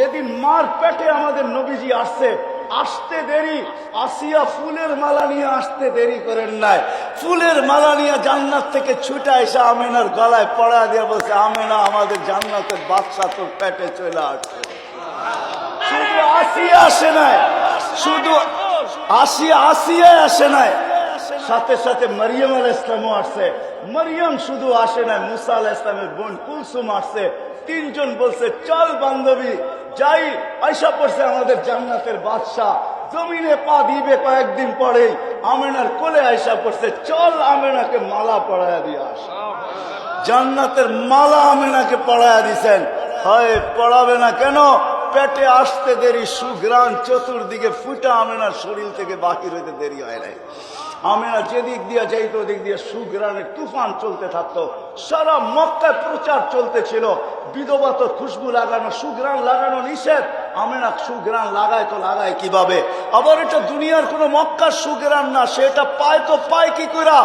যেদিন মার পেটে আমাদের নবীজি আসছে, আসতে দেরি। আসিয়া ফুলের মালা নিয়ে আসতে দেরি করেন নাই। ফুলের মালা নিয়ে জান্নাত থেকে ছুটে এসে আমেনার গলায় পড়া দিয়ে বলছে, আমেনা, আমাদের জান্নাতের বাদশা তোর পেটে চলে আসছে। শুধু আসিয়া আসে নাই, শুধু আসিয়া আসিয়া আসে নাই। সাথে সাথে মারিয়াম আল ইসলামও আসছে। মরিয়ম শুধু আসে না, মুসা ইসলামের বোন কুলসুম আসছে। তিনজন বলছে, চল বান্ধবী, যাই। আইসা পড়ছে, আমাদের জান্নাতের বাদশাহ জমিনে পা দিবে কয়েকদিন পরেই। আমেনার কোলে আইসা পড়ছে, চল আমেনাকে মালা পড়ায়া দিয়ে আস। জান্নাতের মালা আমেনাকে পড়ায়া দিছেন। হয় পড়াবে না কেন? পেটে আসতে দেরি সুগ্রাণ চতুর্দিকে ফুটা আমেনার শরীর থেকে বাহির হইতে দেরি হয় নাই। আমেনা যেদিক দিয়ে যাইতো ওদিক দিয়ে সুগ্রাণের তুফান চলতে থাকতো। সারা মক্কায় প্রচার চলতেছিল। বিধবা তো খুশবু লাগানো সুগ্রাণ লাগানো নিষেধ। আমেনা সুগ্রাণ লাগায় তো লাগায় কীভাবে? আবার এটা দুনিয়ার কোনো মক্কার সুগ্রাণ না, সেটা পায় তো পায় কি করা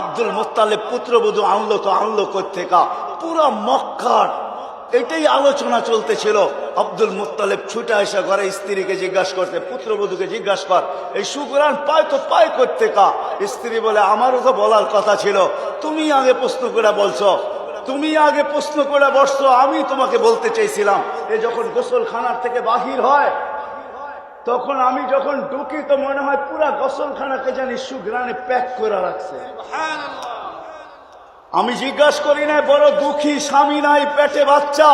আব্দুল মোত্তালেব পুত্রবধূ আনলো তো আনলো কোথেকা পুরা মক্কার এটাই আলোচনা চলতেছিল। আব্দুল মুত্তালেব ছুটে আসা ঘরে স্ত্রীকে জিজ্ঞাসা করতে পুত্রবধূকে জিজ্ঞাসা কর, এই সুগ্রাণ পায় তো পায় করতে কা? স্ত্রী বলে, আমারও তো বলার কথা ছিল, তুমি আগে প্রশ্ন করে বলছো, তুমি আগে প্রশ্ন করে বসছো, আমি তোমাকে বলতে চাইছিলাম এ যখন গোসলখানার থেকে বাহির হয়, তখন আমি যখন ঢুকি তো মনে হয় পুরা গোসলখানাকে জানি সুগ্রাণে প্যাক করে রাখছে। আমি জিজ্ঞাসা করি নাই, বড় দুঃখী স্বামী নাই, পেটে বাচ্চা।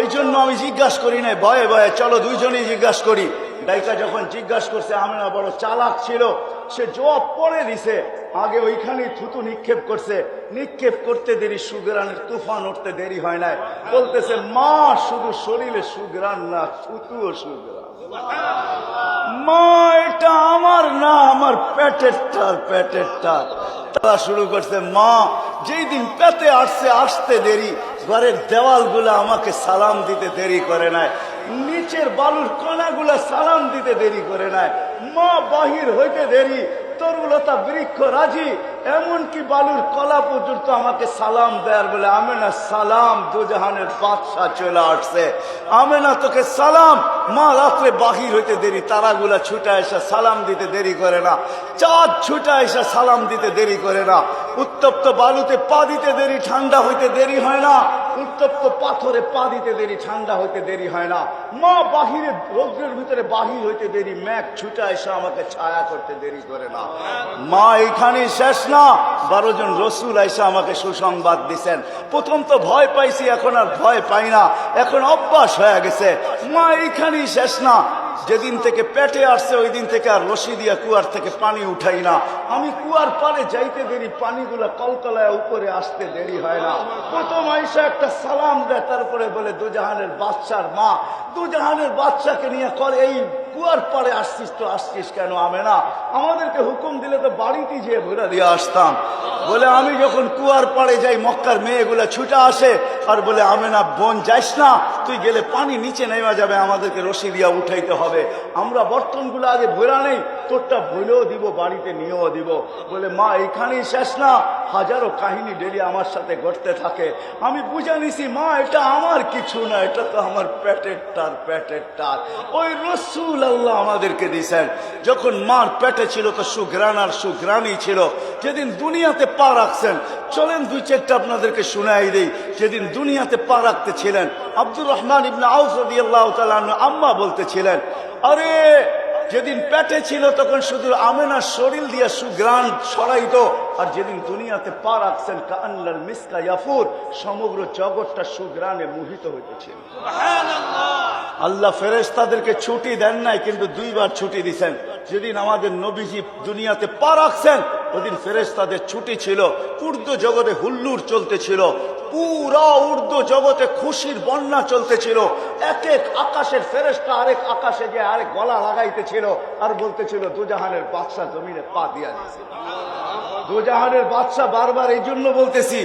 এই জন্য আমি জিজ্ঞাসা করি নাই, ভয়ে ভয়ে, চলো দুইজনেই জিজ্ঞাসা করি। ডাইকা যখন জিজ্ঞাসা করছে আমি না বড় চালাক ছিল, সে জবাব পড়ে দিছে, আগে ওইখানেই থুতু নিক্ষেপ করছে। নিক্ষেপ করতে দেরি, সুগ্রানের তুফান উঠতে দেরি হয় নাই। বলতেছে, মা শুধু শরীরে সুগ্রান না, থুতুও সুগ্রান। মা, এটা আমার না, আমার পেটের টার পেটের টার তারা শুরু করছে। মা, যেই দিন পেতে আসছে, আসতে দেরি। ঘরের দেওয়ালগুলো আমাকে সালাম দিতে দেরি করে নাই। নিচের বালুর কণাগুলো সালাম দিতে দেরি করে নাই। মা, বাহির হইতে দেরি। তরুলতা বৃক্ষ রাজি, এমনকি বালুর কলা পর্যন্ত আমাকে সালাম দেয়ার বলে আমেনা সালাম দুজাহানের বাদশাহ চলে আসছে। আমেনা তোকে সালাম, মা রাত্রে বাহির হইতে দেরি, তারাগুলা ছুটা এসে সালাম দিতে দেরি করে না। চাঁদ ছুটা এসে সালাম দিতে দেরি করে না। উত্তপ্ত বালুতে পা দিতে দেরি, ঠান্ডা হইতে দেরি হয় না। উত্তপ্ত পাথরে পা দিতে দেরি, ঠান্ডা হইতে দেরি হয় না। মা বাহিরে রৌদ্রের ভিতরে বাহির হইতে দেরি ম্যাক ছুটা এসে আমাকে ছায়া করতে দেরি করে না। মা এখানে শেষ না। বারো জন রসুল এসে আমাকে সুসংবাদ দিছেন। প্রথম তো ভয় পাইছি, এখন আর ভয় পাই না। এখন অভ্যাস হয়ে গেছে। মা এইখানেই শেষ না। যেদিন থেকে পেটে আসছে ওই দিন থেকে আর রশি দিয়া কুয়ার থেকে পানি উঠাই না। আমি কুয়ার পারে যাইতে দেরি, পানিগুলো কলকলায় উপরে আসতে দেরি হয় না। প্রথম আইসা একটা সালাম দেয়, তারপরে বলে, দুজাহানের বাচ্চার মা, দুজাহানের বাচ্চাকে নিয়ে কর, এই কুয়ার পারে আসছিস তো, আসছিস কেন? আমি না। আমাদেরকে হুকুম দিলে তো বাড়িতে যেয়ে ঘুরে দিয়ে আসতাম। বলে, আমি যখন কুয়ার পাড়ে যাই, মক্কার মেয়েগুলা ছুটে আসে, আর বলে, আমি না, বোন যাইস না তুই গেলে পানি নিচে নেমা যাবে, আমাদেরকে রশি দিয়া উঠাইতে হবে। আমরা বর্তনগুলো আগে ভোলা নেই, তোরটা ভুলেও দিব, বাড়িতে নিয়েও দিব। বলে, মা, এখানেই শেষ না, হাজারো কাহিনী ডেলি আমার সাথে ঘটতে থাকে। আমি বুঝে নিছি, মা, এটা আমার কিছু না, এটা তো আমার পেটের টার পেটের টার ওই রসুল আল্লাহ আমাদেরকে দিছেন, যখন মার পেটে ছিল, তো সুগ্রান আর সুগ্রানই ছিল। যেদিন দুনিয়াতে পা রাখছেন, চলেন দুই চারটা আপনাদেরকে শুনাই দেই, যেদিন দুনিয়াতে পা রাখতে ছিলেন, আব্দুর রহমান ইবনা রাদিয়াল্লাহু আম্মা বলতেছিলেন আরে যেদিন পেটে ছিল তখন শুধু আমেনার শরীর দিয়ে সুগ্রাণ ছড়াইত আর যেদিন দুনিয়াতে পা রাখছেন কান্নার মিসকা ইয়াফুর সমগ্র জগৎটা সুগ্রাণে মোহিত হইতেছিল। আল্লাহ ফেরেশ তাদেরকে ছুটি দেন নাই কিন্তু দুইবার ছুটি দিছেন। যেদিন আমাদের নবীজি দুনিয়াতে পা রাখছেন ওদিন ফেরেস্তাদের ছুটি ছিল, উর্দু জগতে হুল্লুর চলতেছিল, পুরা উর্দু জগতে খুশির বন্যা চলতেছিল, এক এক আকাশের ফেরেস্তা আরেক আকাশে যে আরেক গলা লাগাইতেছিল আর বলতেছিল, দুজাহানের বাদশাহ জমিনে পা দিয়া দিয়েছে। দুজাহানের বাদশাহ বারবার এই জন্য বলতেছি